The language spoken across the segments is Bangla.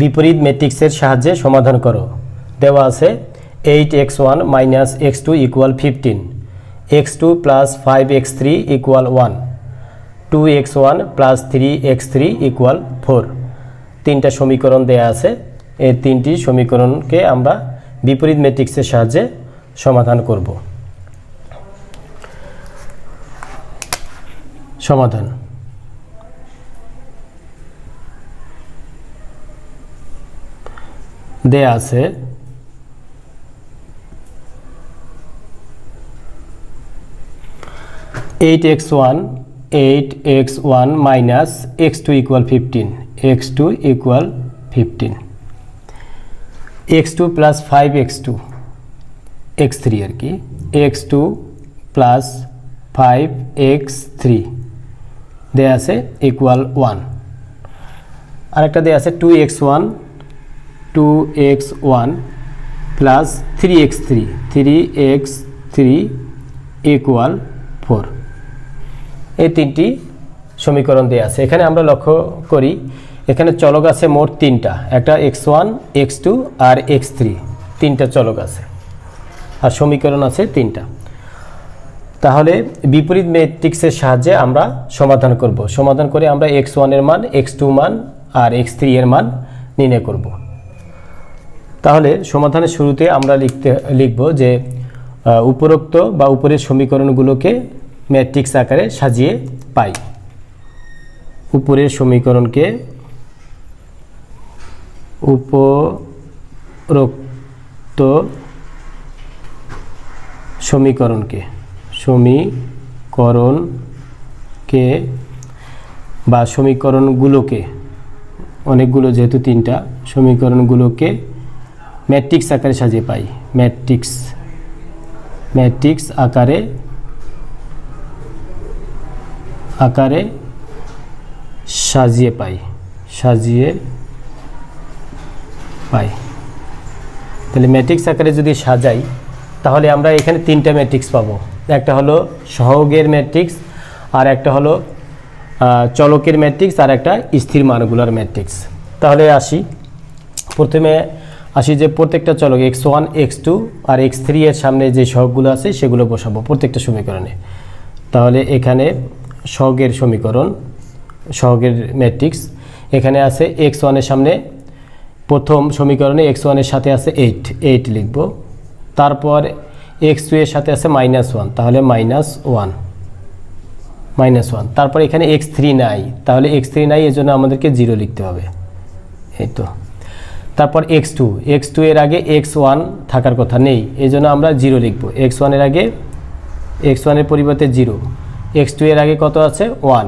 বিপরীত ম্যাট্রিক্সের সাহায্যে সমাধান করো। দেওয়া আছে eight x one minus x two equal fifteen x two plus five x three equal one two x one plus three x three equal four তিনটা সমীকরণ দেয়া আছে। এই তিনটি সমীকরণকে আমরা বিপরীত ম্যাট্রিক্সের সাহায্যে সমাধান করব। সমাধান। দেয়া আছে। Eight x one eight x one minus x two equal fifteen x two equal fifteen x two plus five x two x three আর কি। X two plus five x three দেয়া আছে ইকুয়াল ওয়ান আরেকটা দেয়া আছে two x one two x one plus three x three three x three equal four এই তিনটি সমীকরণ দেওয়া আছে। এখানে আমরা লক্ষ্য করি, এখানে চলক আছে মোট তিনটা। একটা এক্স ওয়ান এক্স টু আর এক্স থ্রি তিনটা চলক আছে। আর সমীকরণ আছে তিনটা। তাহলে বিপরীত ম্যাট্রিক্সের সাহায্যে আমরা সমাধান করব। সমাধান করে আমরা এক্স ওয়ানের মান এক্স টু মান আর এক্স থ্রি এর মান নির্ণয় করব। তাহলে সমাধানের শুরুতে আমরা লিখতে, লিখব যে উপরোক্ত বা উপরের সমীকরণগুলোকে ম্যাট্রিক্স আকারে সাজিয়ে পাই। উপরের সমীকরণকে উপরোক্ত সমীকরণকে সমীকরণকে বা সমীকরণগুলোকে, অনেকগুলো যেহেতু তিনটা, সমীকরণগুলোকে ম্যাট্রিক্স আকারে সাজিয়ে পাই। ম্যাট্রিক্স ম্যাট্রিক্স আকারে আকারে সাজিয়ে পাই সাজিয়ে পাই। তাহলে ম্যাট্রিক্স আকারে যদি সাজাই, তাহলে আমরা এখানে তিনটা ম্যাট্রিক্স পাবো। একটা হলো সহগের ম্যাট্রিক্স, আর একটা হলো চলকের ম্যাট্রিক্স, আর একটা স্থির মানগুলার ম্যাট্রিক্স। তাহলে আসি। প্রথমে আসি যে প্রত্যেকটা চলক এক্স ওয়ান এক্স টু আর এক্স থ্রি এর সামনে যে সহগগুলো আছে, সেগুলো বসাবো প্রত্যেকটা সমীকরণে। তাহলে এখানে সহগের সমীকরণ, সহগের ম্যাট্রিক্স, এখানে আছে এক্স ওয়ানের সামনে প্রথম সমীকরণে এক্স ওয়ানের সাথে আছে এইট এইট লিখব। তারপর এক্স টু এর সাথে আছে মাইনাস ওয়ান তাহলে মাইনাস ওয়ান মাইনাস ওয়ান তারপর এখানে এক্স থ্রি নাই, তাহলে এক্স থ্রি নাই, এজন্য আমাদেরকে জিরো লিখতে হবে। এই তো। তারপর এক্স টু এক্স টু এর আগে এক্স ওয়ান থাকার কথা নেই এই জন্য আমরা জিরো লিখব। এক্স ওয়ানের আগে এক্স ওয়ানের পরিবর্তে জিরো এক্স টু এর আগে কত আছে? ওয়ান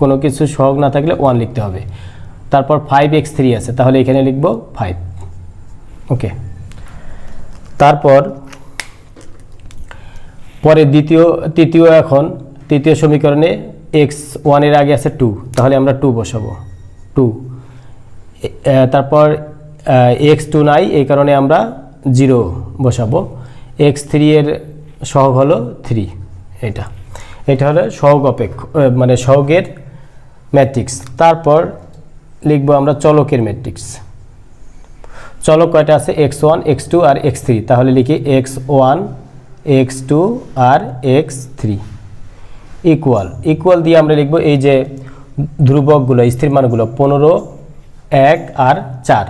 কোনো কিছু সহগ না থাকলে ওয়ান লিখতে হবে। তারপর ফাইভ এক্স থ্রি আছে, তাহলে এখানে লিখব ফাইভ ওকে তারপর পরে দ্বিতীয়, তৃতীয় এখন, তৃতীয় সমীকরণে এক্স ওয়ানের আগে আছে টু তাহলে আমরা টু বসাবো। টু তারপর এক্স টু নাই এই কারণে আমরা জিরো বসাবো। এক্স থ্রি এর সহগ হলো থ্রি, এটা। এটা হলো সহগ অপেক্ষ মানে সহগের ম্যাট্রিক্স। তারপর লিখব আমরা চলকের ম্যাট্রিক্স। চলক কয়টা আছে? এক্স ওয়ান, এক্স টু আর এক্স থ্রি। তাহলে লিখি এক্স ওয়ান, এক্স টু আর এক্স থ্রি। ইকুয়াল। ইকুয়াল দিয়ে আমরা লিখব এই যে ধ্রুবকগুলো, স্থির মানগুলো, পনেরো এক আর চার।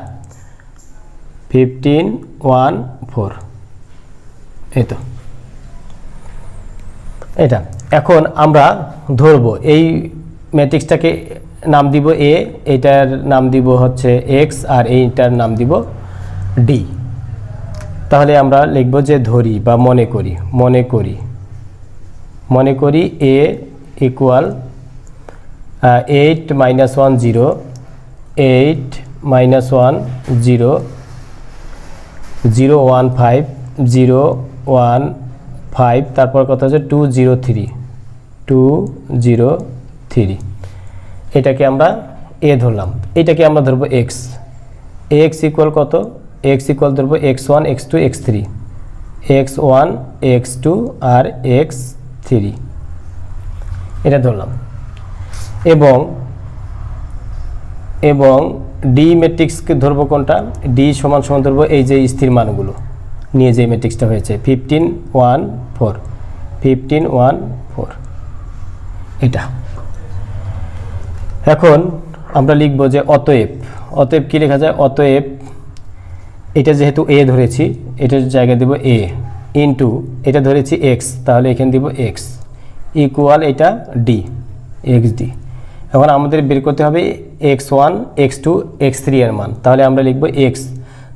ফিফটিন ওয়ান ফোর এই তো। এটা। এখন আমরা ধরবো, এই ম্যাট্রিক্সটাকে নাম দিব এ এইটার নাম দিব হচ্ছে এক্স আর এইটার নাম দিব ডি তাহলে আমরা লিখব যে ধরি বা মনে করি মনে করি। মনে করি A equal eight minus one zero eight minus one zero zero one five zero one five তারপর কথা হচ্ছে two zero three two zero three এটাকে আমরা এ ধরলাম। এটাকে আমরা ধরবো এক্স এক্স ইকুয়াল কত? এক্স ইকুয়াল ধরবো x one x two x three x one x two আর এক্স থ্রি এটা ধরলাম। এবং এবং ডি ম্যাট্রিক্সকে ধরবো কোনটা? ডি সমান সমান ধরবো এই যে স্থির মানগুলো। নিয়ে যে ম্যাট্রিক্সটা হয়েছে। Fifteen one four fifteen one four এটা। এখন আমরা লিখব যে অতএব অতএব কী লেখা যায়? অতএব এটা যেহেতু এ ধরেছি এটার জায়গায় দেব এ ইনটু এটা ধরেছি এক্স তাহলে এখানে দিব এক্স ইকুয়াল এটা ডি এক্স ডি এখন আমাদের বের করতে হবে x one x two x three এর মান। তাহলে আমরা লিখব এক্স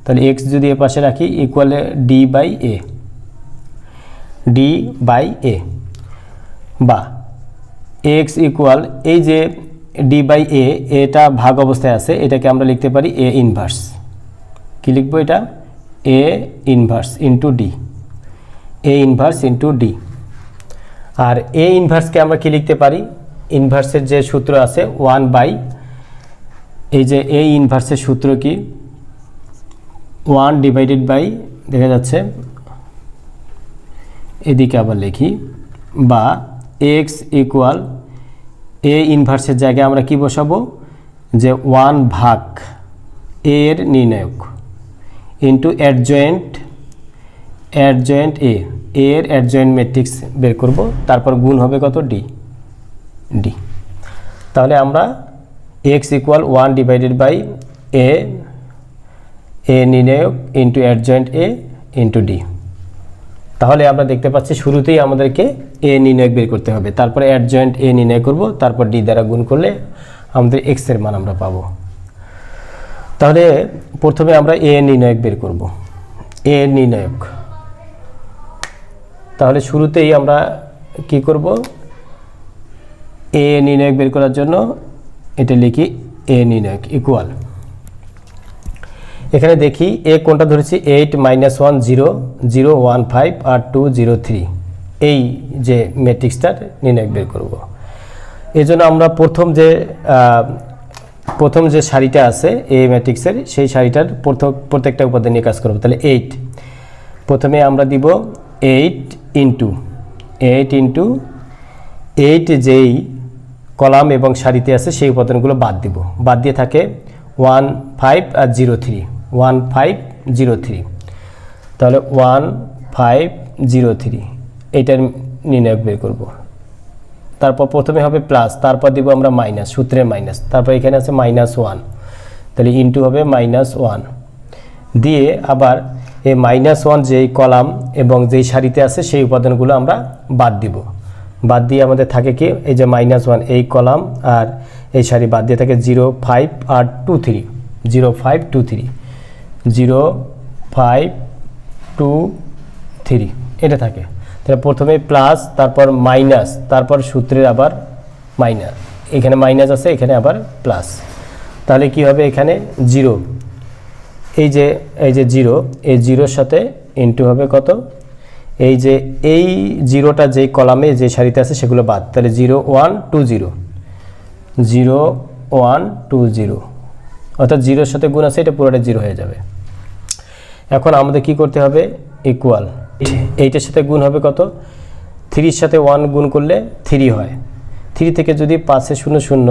তাহলে এক্স যদি এ পাশে রাখি equal D by A D by A বা এক্স ইকুয়াল এই যে ডি বাই এ এটা ভাগ অবস্থায় আছে, এটাকে আমরা লিখতে পারি এ ইনভার্স কি লিখব এটা? A inverse into D A inverse into D R A ইনভার্সকে আমরা কি লিখতে পারি? ইনভার্সের যে সূত্র আছে ওয়ান বাই এই যে এ ইনভার্সের সূত্র কি? ওয়ান ডিভাইডেড বাই দেখা যাচ্ছে, এদিকে আবার লিখি, বা এক্স ইকুয়াল এ ইনভার্সের জায়গায় আমরা কি বসাবো? যে ওয়ান ভাগ এর নির্ণায়ক ইন্টু অ্যাডজয়েন্ট অ্যাডজয়েন্ট এ এর অ্যাডজয়েন্ট ম্যাট্রিক্স বের করব, তারপর গুণ হবে কত? ডি ডি তাহলে আমরা x equal one divided by A A নির্ণায়ক into adjoint A into D তাহলে আমরা দেখতে পাচ্ছি শুরুতেই আমাদেরকে এ নির্ণয় বের করতে হবে। তারপরে অ্যাডজয়েন্ট এ নির্ণয় করব, তারপর ডি দ্বারা গুণ করলে আমাদের এক্সের মান আমরা পাবো। তাহলে প্রথমে আমরা এ নির্ণায়ক বের করব। এ নির্ণায়ক। তাহলে শুরুতেই আমরা কি করব? এ নির্ণায়ক বের করার জন্য এটা লিখি এ নির্ণায়ক ইকুয়াল এখানে দেখি এ কোনটা ধরেছি? Eight minus one zero zero one five আর টু জিরো থ্রি এই যে ম্যাট্রিক্সটার নির্ণয় বের করব। এই জন্য আমরা প্রথম যে প্রথম যে সারিটা আছে এ ম্যাট্রিক্সের সেই সারিটার প্রথম, প্রত্যেকটা উপাদান নিয়ে কাজ করব। তাহলে এইট প্রথমে আমরা দিব eight into eight into eight যেই কলাম এবং সারিতে আছে সেই উপাদানগুলো বাদ দিব। বাদ দিয়ে থাকে ওয়ান ফাইভ আর zero three. One five zero three. তাহলে ওয়ান ফাইভ জিরো থ্রি। এইটার নির্ণায়ক বের করব। তারপর প্রথমে হবে প্লাস, তারপর দিব আমরা মাইনাস, সূত্রের মাইনাস। তারপর এখানে আছে মাইনাস ওয়ান। তাহলে ইন্টু হবে মাইনাস ওয়ান। দিয়ে আবার এই মাইনাস ওয়ান যেই কলাম এবং যেই সারিতে আছে সেই উপাদানগুলো আমরা বাদ দিব। বাদ দিয়ে আমাদের থাকে কি? এই যে মাইনাস ওয়ান এই কলাম আর এই সারি বাদ দিয়ে থাকে জিরো ফাইভ আর two three zero five two three zero five two three এটা থাকে। তাহলে প্রথমে প্লাস তারপর মাইনাস তারপর সূত্রের আবার মাইনাস এখানে মাইনাস আছে, এখানে আবার প্লাস তাহলে কি হবে এখানে? জিরো এই যে এই যে জিরো এই জিরোর সাথে ইন্টু হবে কত? এই যে এই জিরোটা যেই কলামে যে সারিতে আছে সেগুলো বাদ। তাহলে zero one two zero. Zero one two zero. অর্থাৎ জিরোর সাথে গুণ আছে, এটা পুরোটা জিরো হয়ে যাবে। এখন আমাদের কি করতে হবে? ইকুয়াল এইটার সাথে গুণ হবে কত? থ্রির সাথে ওয়ান গুণ করলে থ্রি হয়। থ্রি থেকে যদি পাঁচে শূন্য শূন্য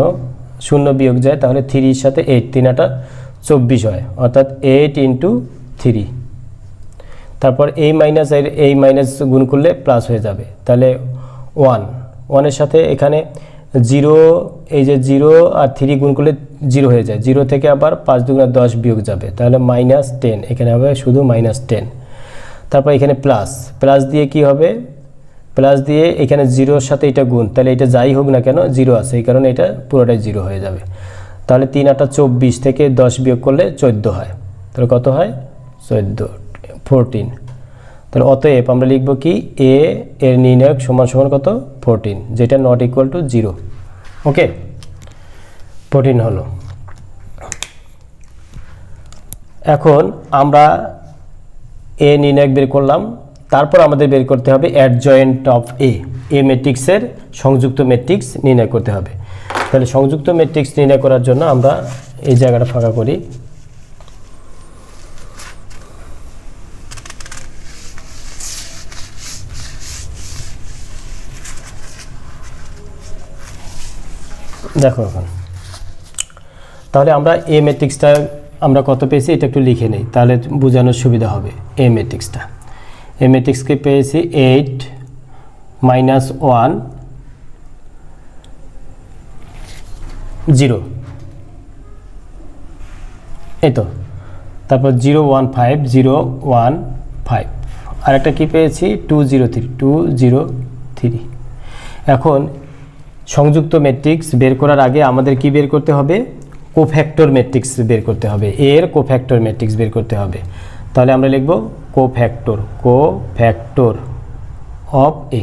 শূন্য বিয়োগ যায়, তাহলে থ্রির সাথে এইট, তিন আটা চব্বিশ হয়। অর্থাৎ এইট ইন্টু থ্রি। তারপর এই মাইনাস এর এই মাইনাস গুণ করলে প্লাস হয়ে যাবে। তাহলে ওয়ান ওয়ানের সাথে এখানে জিরো এই যে জিরো আর থ্রি গুণ করলে জিরো হয়ে যায়। জিরো থেকে আবার পাঁচ দুগুণা দশ বিয়োগ যাবে। তাহলে মাইনাস টেন এখানে হবে শুধু মাইনাস টেন তারপর এখানে প্লাস প্লাস দিয়ে কি হবে? প্লাস দিয়ে এখানে জিরোর সাথে এটা গুণ। তাহলে এটা যাই হোক না কেন জিরো আছে। এই কারণে এটা পুরোটাই জিরো হয়ে যাবে। তাহলে তিন আটা চব্বিশ থেকে দশ বিয়োগ করলে চোদ্দ হয়। তাহলে কত হয়? চোদ্দ। ফোরটিন তাহলে অতএব আমরা লিখব কি? এ এর নির্ণায়ক সমান সমান কত? ফোরটিন যেটা not equal to zero okay fourteen হলো। এখন আমরা এ নির্ণায়ক বের করলাম। তারপর আমাদের বের করতে হবে অ্যাডজয়েন্ট অফ এ এ ম্যাট্রিক্সের সংযুক্ত ম্যাট্রিক্স নির্ণয় করতে হবে। তাহলে সংযুক্ত ম্যাট্রিক্স নির্ণয় করার জন্য আমরা এই জায়গাটা ফাঁকা করি। দেখো এখন। তাহলে আমরা এ ম্যাট্রিক্সটা আমরা কত পেয়েছি? এটা একটু লিখে নেই। তাহলে বোঝানোর সুবিধা হবে এ ম্যাট্রিক্সটা এ ম্যাট্রিক্সকে পেয়েছি এইট মাইনাস ওয়ান জিরো এই তো। তারপর zero one five zero one five আরেকটা কী পেয়েছি? Two zero three two zero three এখন সংযুক্ত ম্যাট্রিক্স বের করার আগে আমাদের কি বের করতে হবে? কোফ্যাক্টর ম্যাট্রিক্স বের করতে হবে। এর কোফ্যাক্টর ম্যাট্রিক্স বের করতে হবে। তাহলে আমরা লিখব cofactor cofactor of A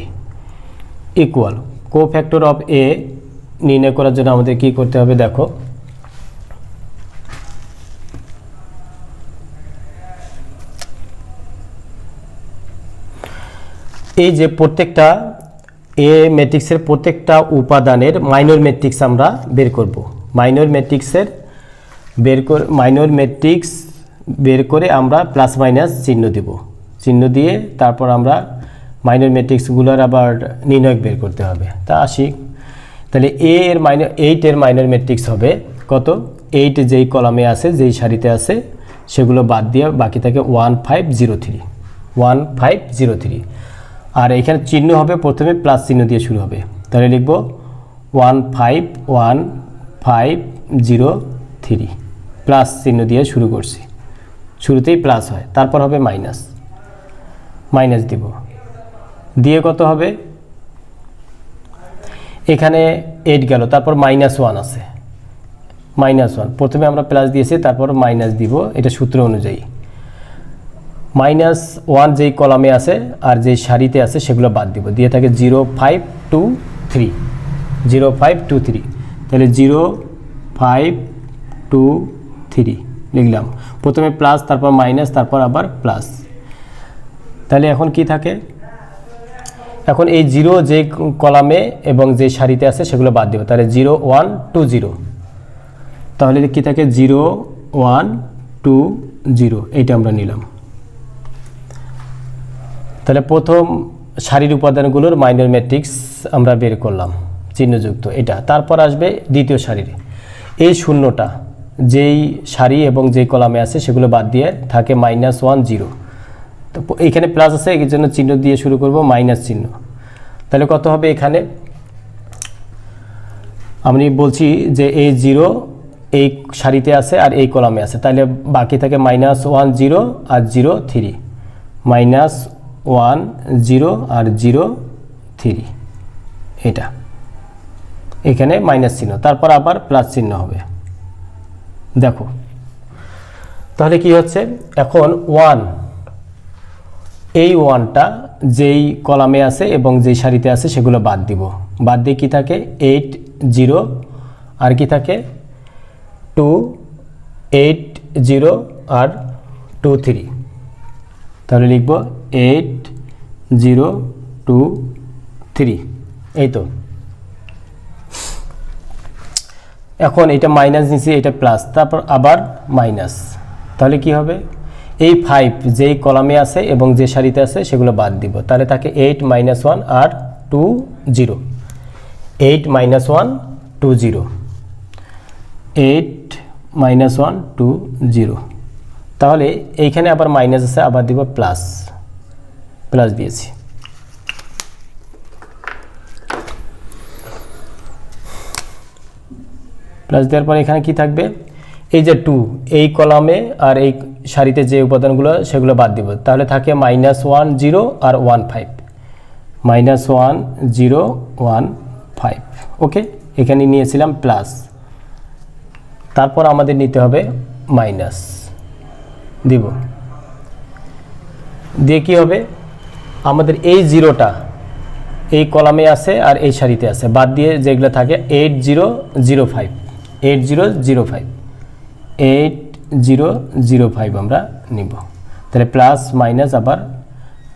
equal cofactor of A নির্ণয় করার জন্য আমাদের কি করতে হবে? দেখো। এই যে প্রত্যেকটা এ ম্যাট্রিক্সের প্রত্যেকটা উপাদানের মাইনর ম্যাট্রিক্স আমরা বের করব। মাইনর ম্যাট্রিক্সের বের করে মাইনর ম্যাট্রিক্স বের করে আমরা প্লাস মাইনাস চিহ্ন দেব। চিহ্ন দিয়ে তারপর আমরা মাইনর ম্যাট্রিক্সগুলোর আবার নির্ণয় বের করতে হবে। তা আসি। তাহলে এ এর মাইনর এইট এর মাইনর ম্যাট্রিক্স হবে। কত? এইট যেই কলামে আছে, যেই সারিতে আছে, সেগুলো বাদ দিয়ে বাকি থাকে one five zero three one five zero three আর এখানে চিহ্ন হবে প্রথমে প্লাস চিহ্ন দিয়ে শুরু হবে। তাহলে লিখব one five one five zero three. Plus চিহ্ন দিয়ে শুরু করছি। শুরুতেই প্লাস হয়, তারপর হবে মাইনাস। মাইনাস দিব। দিয়ে কত হবে? এখানে এইট গেল, তারপর মাইনাস ওয়ান আছে। মাইনাস ওয়ান প্রথমে আমরা প্লাস দিয়েছি, তারপর মাইনাস দিব। এটা সূত্র অনুযায়ী। মাইনাস ওয়ান যেই কলামে আছে আর যেই সারিতে আছে সেগুলো বাদ দিব। দিয়ে থাকে zero five two three. Zero five two three. তাহলে জিরো ফাইভ টু থ্রি লিখলাম। প্রথমে প্লাস, তারপর মাইনাস, তারপর আবার প্লাস। তাহলে এখন কি থাকে? এখন এই জিরো যে কলামে এবং যে সারিতে আছে সেগুলো বাদ দেবো। তাহলে জিরো ওয়ান টু জিরো। তাহলে কি থাকে? Zero one two zero. এইটা আমরা নিলাম। তাহলে প্রথম সারির উপাদানগুলোর মাইনর ম্যাট্রিক্স আমরা বের করলাম, চিহ্নযুক্ত এটা। তারপর আসবে দ্বিতীয় সারির। এই শূন্যটা, যেই সারি এবং যেই কলামে আছে সেগুলো বাদ দিয়ে থাকে মাইনাস ওয়ান জিরো তো এখানে প্লাস আছে, এই জন্য চিহ্ন দিয়ে শুরু করব মাইনাস চিহ্ন। তাহলে কত হবে এখানে? আমি বলছি যে এই জিরো এই সারিতে আছে আর এই কলামে আছে। তাহলে বাকি থাকে মাইনাস ওয়ান জিরো আর zero three minus one zero আর জিরো থ্রি। এটা। এখানে মাইনাস চিহ্ন। তারপর আবার প্লাস চিহ্ন হবে। দেখো। তাহলে কি হচ্ছে? এখন ওয়ান। এই ওয়ানটা যেই কলামে আছে এবং যেই সারিতে আছে সেগুলো বাদ দিব। বাদ দিয়ে কী থাকে? Eight zero. আর কি থাকে? টু, এইট জিরো আর টু থ্রি। তাহলে লিখব এইট জিরো টু থ্রি এই তো এখন এটা মাইনাস নিচ্ছি এটা প্লাস তারপর আবার মাইনাস তাহলে কি হবে? এই ফাইভ যেই কলামে আছে এবং যে সারিতে আছে, সেগুলো বাদ দিব। তাহলে তাকে এইট মাইনাস ওয়ান আর two zero eight minus one two zero eight minus one two zero তাহলে এইখানে আবার মাইনাস আছে, আবার দিব প্লাস প্লাস দিয়েছি। প্লাস দেওয়ার পর এখানে কি থাকবে? এই যে টু এই কলামে আর এই সারিতে যে উপাদানগুলো, সেগুলো বাদ দিব। তাহলে থাকে মাইনাস ওয়ান জিরো আর one five minus one zero one five okay এখানে নিয়েছিলাম প্লাস তারপর আমাদের নিতে হবে মাইনাস দিব। দিয়ে কী হবে? আমাদের এই জিরোটা এই কলামে আছে আর এই সারিতে আছে। বাদ দিয়ে যেগুলো থাকে eight zero zero five eight zero zero five eight zero zero five আমরা নিব। তাহলে প্লাস মাইনাস আবার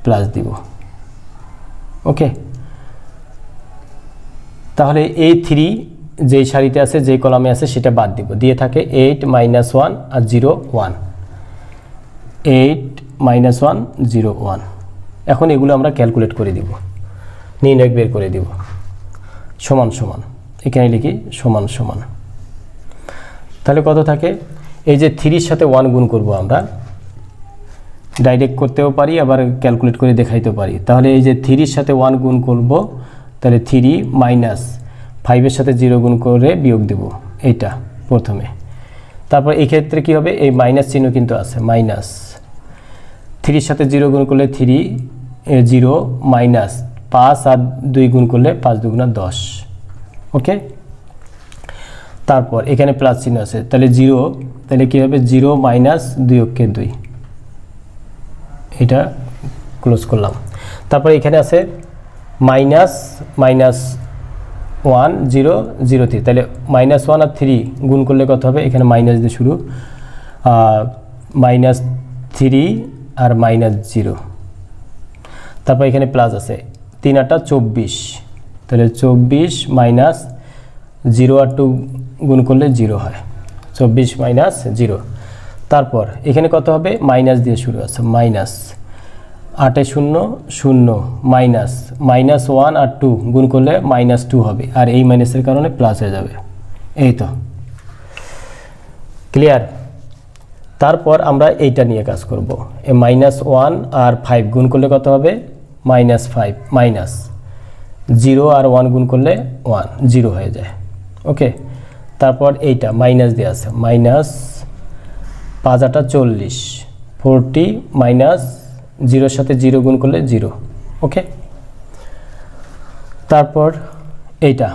প্লাস দিব। ওকে তাহলে এই থ্রি যেই সারিতে আছে, যেই কলামে আছে, সেটা বাদ দিব। দিয়ে থাকে এইট মাইনাস ওয়ান আর zero one eight minus one zero one এখন এগুলো আমরা ক্যালকুলেট করে দিব। নির্ণয় বের করে দিব। সমান সমান। এখানে লিখি সমান সমান। তাহলে কত থাকে? এই যে থ্রির সাথে ওয়ান গুণ করব আমরা। ডাইরেক্ট করতেও পারি, আবার ক্যালকুলেট করে দেখাইতেও পারি। তাহলে এই যে থ্রির সাথে ওয়ান গুণ করব, তাহলে থ্রি মাইনাস ফাইভের সাথে জিরো গুণ করে বিয়োগ দেব। এইটা প্রথমে। তারপর এই ক্ষেত্রে কী হবে? এই মাইনাস চিহ্ন কিন্তু আছে মাইনাস থ্রির সাথে জিরো গুণ করলে থ্রি জিরো মাইনাস পাঁচ আর দুই গুণ করলে পাঁচ দুগুণা দশ। ওকে? তারপর এখানে প্লাস চিহ্ন আছে। তাহলে জিরো, তাহলে কী হবে? জিরো মাইনাস দুই অক্ষে দুই। এটা ক্লোজ করলাম। তারপর এখানে আছে minus minus one, zero zero three তাহলে মাইনাস ওয়ান আর থ্রি গুণ করলে কত হবে? এখানে মাইনাস দিয়ে শুরু। মাইনাস থ্রি আর মাইনাস জিরো। তারপর এখানে প্লাস আছে। তিন আটটা চব্বিশ। তাহলে চব্বিশ মাইনাস জিরো আর টু গুণ করলে জিরো হয়। চব্বিশ মাইনাস জিরো তারপর এখানে কত হবে? মাইনাস দিয়ে শুরু আছে। মাইনাস আটে শূন্য শূন্য মাইনাস মাইনাস ওয়ান আর টু গুণ করলে মাইনাস টু হবে। আর এই মাইনাসের কারণে প্লাস হয়ে যাবে। এই তো। ক্লিয়ার তারপর আমরা এইটা নিয়ে কাজ করব। এ মাইনাস ওয়ান আর ফাইভ গুণ করলে কত হবে? মাইনাস ফাইভ মাইনাস জিরো আর ওয়ান গুণ করলে ওয়ান জিরো হয়ে যায়। ওকে তারপর এইটা মাইনাস দিয়ে আছে। মাইনাস পাঁচ আটা চল্লিশ। ফোরটি মাইনাস জিরোর সাথে জিরো গুণ করলে জিরো ওকে তারপর এইটা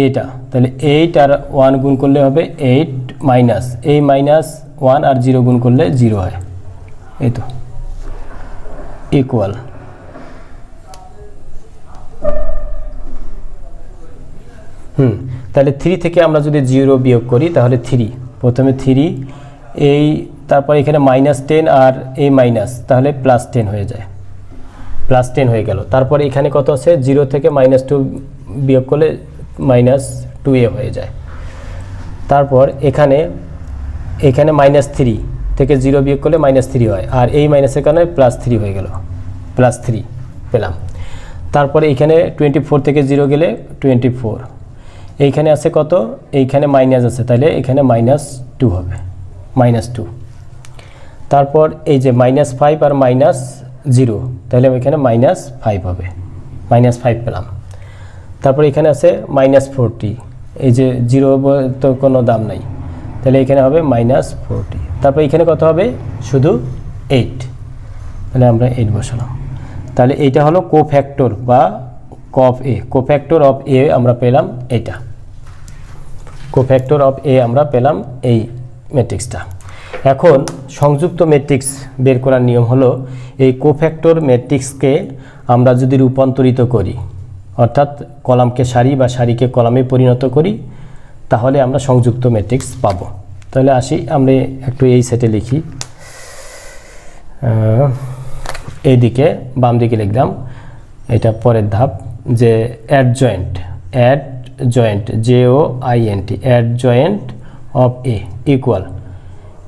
এইটা। তাহলে এইট আর ওয়ান গুণ করলে হবে এইট মাইনাস এই মাইনাস ওয়ান আর জিরো গুণ করলে জিরো হয়। এই তো। ইকুয়াল হুম, তাহলে থ্রি থেকে আমরা যদি জিরো বিয়োগ করি, তাহলে থ্রি প্রথমে থ্রি এই তারপর এখানে মাইনাস টেন আর এই মাইনাস তাহলে প্লাস টেন হয়ে যায়। প্লাস টেন হয়ে গেল। তারপর এখানে কত আছে? জিরো থেকে মাইনাস টু বিয়োগ করলে মাইনাস টু এ হয়ে যায়। তারপর এখানে এখানে মাইনাস থ্রি থেকে জিরো বিয়োগ করলে মাইনাস থ্রি হয়। আর এই মাইনাসের কারণে প্লাস থ্রি হয়ে গেল। প্লাস থ্রি পেলাম। তারপরে এখানে টোয়েন্টি ফোর থেকে জিরো গেলে টোয়েন্টি ফোর এইখানে আছে কত? এইখানে মাইনাস আছে তাহলে এখানে মাইনাস টু হবে। মাইনাস টু তারপর এই যে মাইনাস ফাইভ আর মাইনাস জিরো তাহলে এখানে মাইনাস ফাইভ হবে। মাইনাস ফাইভ পেলাম। তারপর এখানে আছে মাইনাস ফোরটি এই যে জিরো তো কোনো দাম নাই। তাহলে এখানে হবে মাইনাস ফোরটি তারপর এখানে কত হবে? শুধু এইট তাহলে আমরা এইট বসালাম। তাহলে এইটা হলো কোফ্যাক্টর বা কফ এ কোফ্যাক্টর অফ এ আমরা পেলাম এইটা কোফ্যাক্টর অফ এ আমরা পেলাম এই ম্যাট্রিক্সটা এখন সংযুক্ত ম্যাট্রিক্স বের করার নিয়ম হলো এই কোফ্যাক্টর ম্যাট্রিক্সকে আমরা যদি রূপান্তরিত করি, অর্থাৎ কলামকে সারি বা সারিকে কলামে পরিণত করি, তাহলে আমরা সংযুক্ত ম্যাট্রিক্স পাবো। তাহলে আসি, আমরা একটু এই সেটে লিখি। এইদিকে বাম দিকে লিখলাম, এটা পরের ধাপ, যে adjoint adjoint J O I N T adjoint of A equal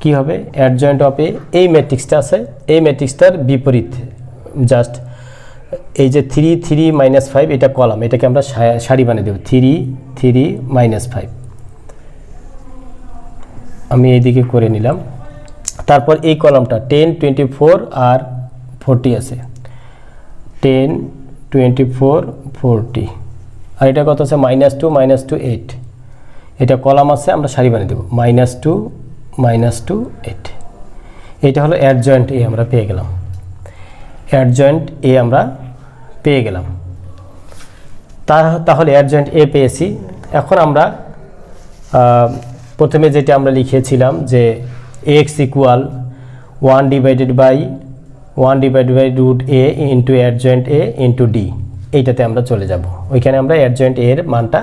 কী হবে? অ্যাড জয়েন্ট অফ এ এই ম্যাট্রিক্সটা আছে, এই ম্যাট্রিক্সটার বিপরীত জাস্ট এই যে থ্রি থ্রি মাইনাস ফাইভ এটা কলাম এটাকে আমরা সারি বানিয়ে দেব থ্রি থ্রি মাইনাস ফাইভ আমি এইদিকে করে নিলাম। তারপর এই কলামটা টেন টোয়েন্টি ফোর আর ফোরটি আছে। টেন টোয়েন্টি ফোর ফোরটি আর এটা কত আছে? Minus two minus two eight এটা কলাম আছে, আমরা সারি বানিয়ে দেবো। Minus two minus two eight এটা হলো অ্যাড জয়েন্ট এ আমরা পেয়ে গেলাম। অ্যাড জয়েন্ট এ আমরা পেয়ে গেলাম। তা- তাহলে অ্যাড জয়েন্ট এ পেয়েছি। এখন আমরা প্রথমে যেটা আমরা লিখেছিলাম যে x equal one divided by one divided by root A into adjoint A into D এইটাতে আমরা চলে যাব। ওইখানে আমরা অ্যাডজয়েন্ট এর মানটা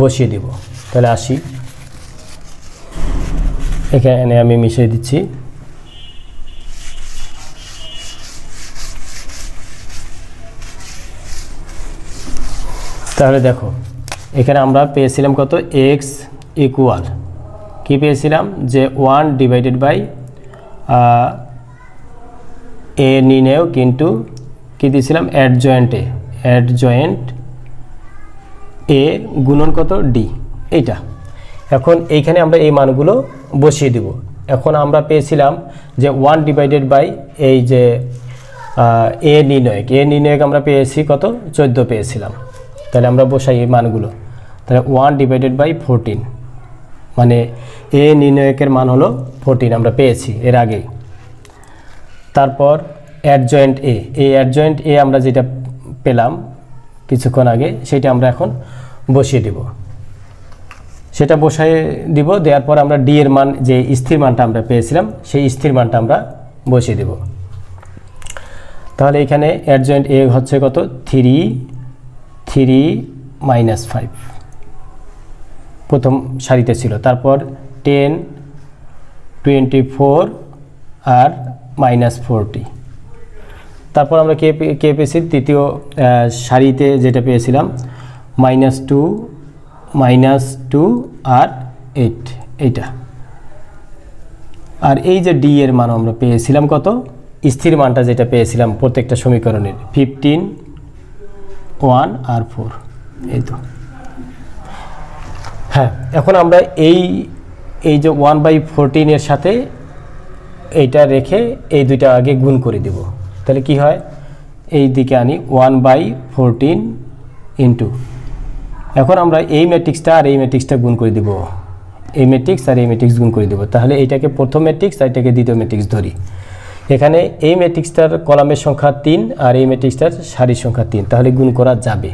বসিয়ে দিব। তাহলে আসি। এখানে আমি মিশিয়ে দিচ্ছি। তাহলে দেখো, এখানে আমরা পেয়েছিলাম কত? এক্স ইকুয়াল কি পেয়েছিলাম? যে ওয়ান ডিভাইডেড বাই এ নিনেও কিন্তু কি দিয়েছিলাম? অ্যাড অ্যাড জয়েন্ট এ গুণন কত? ডি। এইটা। এখন এইখানে আমরা এই মানগুলো বসিয়ে দিব। এখন আমরা পেয়েছিলাম যে ওয়ান ডিভাইডেড বাই এই যে এ নির্ণয়ক। এ নির্ণয়ক আমরা পেয়েছি কত? চোদ্দ পেয়েছিলাম। তাহলে আমরা বসাই এই মানগুলো। তাহলে ওয়ান ডিভাইডেড বাই ফোরটিন। মানে এ নির্ণয়কের মান হলো ফোরটিন, আমরা পেয়েছি এর আগেই। তারপর অ্যাডজয়েন্ট এ। এই অ্যাডজয়েন্ট এ আমরা যেটা পেলাম কিছুক্ষণ আগে, সেটা আমরা এখন বসিয়ে দেব। সেটা বসাই দিব, দেওয়ার পর আমরা ডি এর মান, যে স্থির মানটা আমরা পেয়েছিলাম, সেই স্থির মানটা আমরা বসিয়ে দেব। তাহলে এখানে অ্যাডজয়েন্ট এ হচ্ছে কত? থ্রি থ্রি মাইনাস ফাইভ প্রথম সারিতে ছিল। তারপর টেন টোয়েন্টি ফোর আর মাইনাস ফোরটি তারপর আমরা কে কে পেয়েছি তৃতীয় সারিতে যেটা পেয়েছিলাম মাইনাস টু মাইনাস টু আর এইট এইটা। আর এই যে ডি এর মান আমরা পেয়েছিলাম কত? স্থির মানটা যেটা পেয়েছিলাম প্রত্যেকটা সমীকরণের ফিফটিন ওয়ান আর ফোর এই তো। হ্যাঁ এখন আমরা এই এই যে ওয়ান বাই ফোরটিনের সাথে এইটা রেখে এই দুইটা আগে গুণ করে দিব। তাহলে কি হয়? এই দিকে আনি ওয়ান বাই ফোরটিন ইন্টু এখন আমরা এই ম্যাট্রিক্সটা আর এই ম্যাট্রিক্সটা গুণ করে দিব। এই ম্যাট্রিক্স আর এই ম্যাট্রিক্স গুণ করে দিব। তাহলে এইটাকে প্রথম ম্যাট্রিক্স আর এটাকে দ্বিতীয় ম্যাট্রিক্স ধরি। এখানে এই ম্যাট্রিক্সটার কলামের সংখ্যা তিন আর এই ম্যাট্রিক্সটার সারির সংখ্যা তিন। তাহলে গুণ করা যাবে।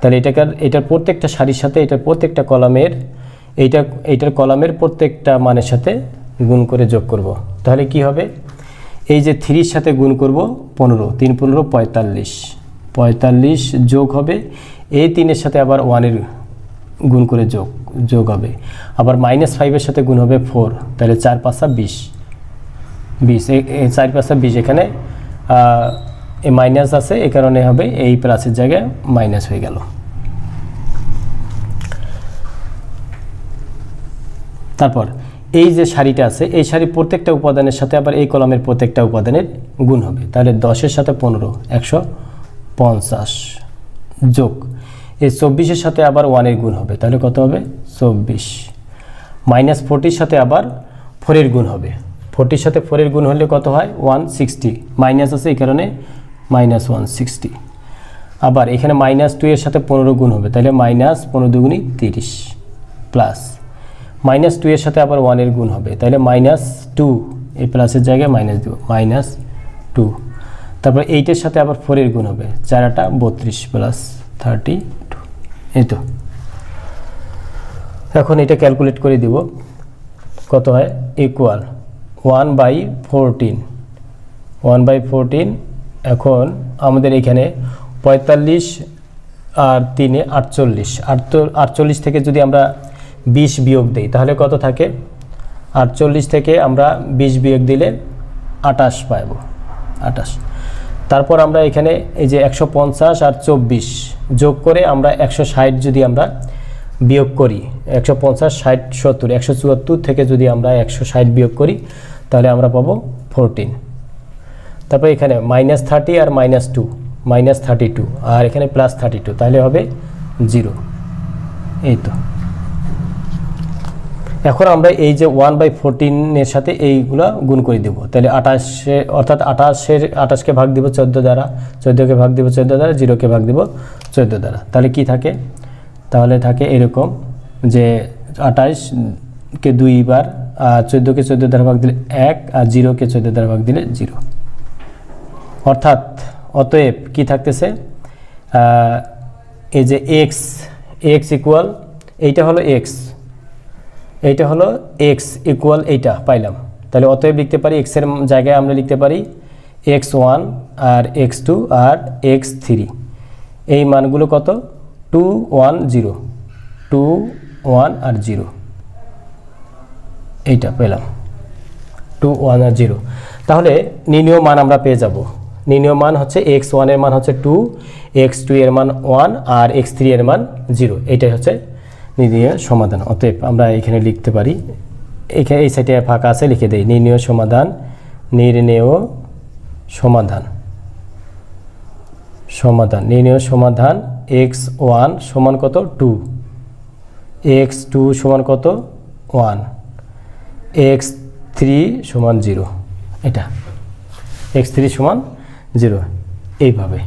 তাহলে এটাকার এটার প্রত্যেকটা সারির সাথে এটার প্রত্যেকটা কলামের এইটা এইটার কলামের প্রত্যেকটা মানের সাথে গুণ করে যোগ করব। তাহলে কি হবে? এই যে থ্রির সাথে গুণ করব পনেরো, তিন পনেরো, পঁয়তাল্লিশ। পঁয়তাল্লিশ যোগ হবে, এই তিনের সাথে আবার ওয়ানের গুণ করে যোগ যোগ হবে। আবার মাইনাস ফাইভের সাথে গুণ হবে ফোর, তাহলে চার পাঁচা বিশ। বিশ এই চার পাঁচা বিশ এখানে এই মাইনাস আছে এই কারণে হবে এই প্লাসের জায়গায় মাইনাস হয়ে গেল। তারপর এই যে শাড়িটা আছে, এই শাড়ির প্রত্যেকটা উপাদানের সাথে আবার এই কলমের প্রত্যেকটা উপাদানের গুণ হবে। তাহলে দশের সাথে পনেরো, একশো পঞ্চাশ। যোগ। এই চব্বিশের সাথে আবার ওয়ানের গুণ হবে, তাহলে কত হবে? চব্বিশ। মাইনাস ফোরটির সাথে আবার ফোরের গুণ হবে। ফোরটির সাথে ফোরের গুণ হলে কত হয়? One sixty. মাইনাস আছে এই কারণে মাইনাস ওয়ান সিক্সটি। আবার এখানে মাইনাস টু এর সাথে পনেরো গুণ হবে, তাহলে মাইনাস পনেরো দুগুণি তিরিশ। প্লাস। মাইনাস টু এর সাথে আবার ওয়ানের গুণ হবে। তাহলে মাইনাস টু এই প্লাসের জায়গায় মাইনাস দেবো। মাইনাস টু তারপর এইটের সাথে আবার ফোরের গুণ হবে। চারাটা বত্রিশ প্লাস থার্টি টু এই তো। এখন এটা ক্যালকুলেট করে দিব। কত হয়? Equal one by fourteen one by fourteen এখন আমাদের এখানে পঁয়তাল্লিশ আর তিনে আটচল্লিশ। আটচল্লিশ থেকে যদি আমরা বিশ বিয়োগ দিই, তাহলে কত থাকে? আটচল্লিশ থেকে আমরা বিশ বিয়োগ দিলে আটাশ পাইব, আটাশ। তারপর আমরা এখানে এই যে একশো পঞ্চাশ আর চব্বিশ যোগ করে আমরা একশো ষাট যদি আমরা বিয়োগ করি, একশো পঞ্চাশ, ষাট, সত্তর, একশো চুয়াত্তর থেকে যদি আমরা একশো ষাট বিয়োগ করি, তাহলে আমরা পাবো ফোরটিন তারপর এখানে মাইনাস থার্টি আর minus two minus thirty two আর এখানে প্লাস থার্টি টু তাহলে হবে জিরো এই তো। এখন আমরা এই যে ওয়ান বাই ফোরটিনের সাথে এইগুলা গুণ করে দেবো। তাহলে আঠাশে, অর্থাৎ আঠাশের, আঠাশকে ভাগ দিব চোদ্দ দ্বারা, চোদ্দোকে ভাগ দিব চোদ্দ দ্বারা, জিরোকে ভাগ দিব চোদ্দ দ্বারা। তাহলে কি থাকে? তাহলে থাকে এরকম যে আঠাশকে দুইবার আর চোদ্দোকে চোদ্দ দ্বারা ভাগ দিলে এক, আর জিরোকে চোদ্দ দ্বারা ভাগ দিলে জিরো। অর্থাৎ অতএব কি থাকতেছে? এই যে এক্স এক্স ইকুয়াল এইটা হলো এক্স এইটা হলো এক্স ইকুয়াল এইটা পাইলাম। তাহলে অতএব লিখতে পারি এক্সের জায়গায় আমরা লিখতে পারি এক্স ওয়ান আর এক্স টু আর এক্স থ্রি এই মানগুলো কত? Two one zero two one আর জিরো এইটা পেলাম। টু ওয়ান আর জিরো তাহলে নির্ণয় মান আমরা পেয়ে যাব। নির্ণয় মান হচ্ছে এক্স ওয়ানের মান হচ্ছে টু এক্স টু এর মান ওয়ান আর এক্স থ্রি এর মান জিরো এইটাই হচ্ছে নির্ণয় সমাধান, অতএব আমরা এখানে লিখতে পারি, এখানে এই সাইডে ফাঁকা আছে, লিখে দেই, নির্ণয় সমাধান, নির্ণেয় সমাধান সমাধান, নির্ণয় সমাধান এক্স ওয়ান সমান কত? টু এক্স টু সমান কত? ওয়ান এক্স থ্রি সমান জিরো এটা এক্স থ্রি সমান জিরো এইভাবে।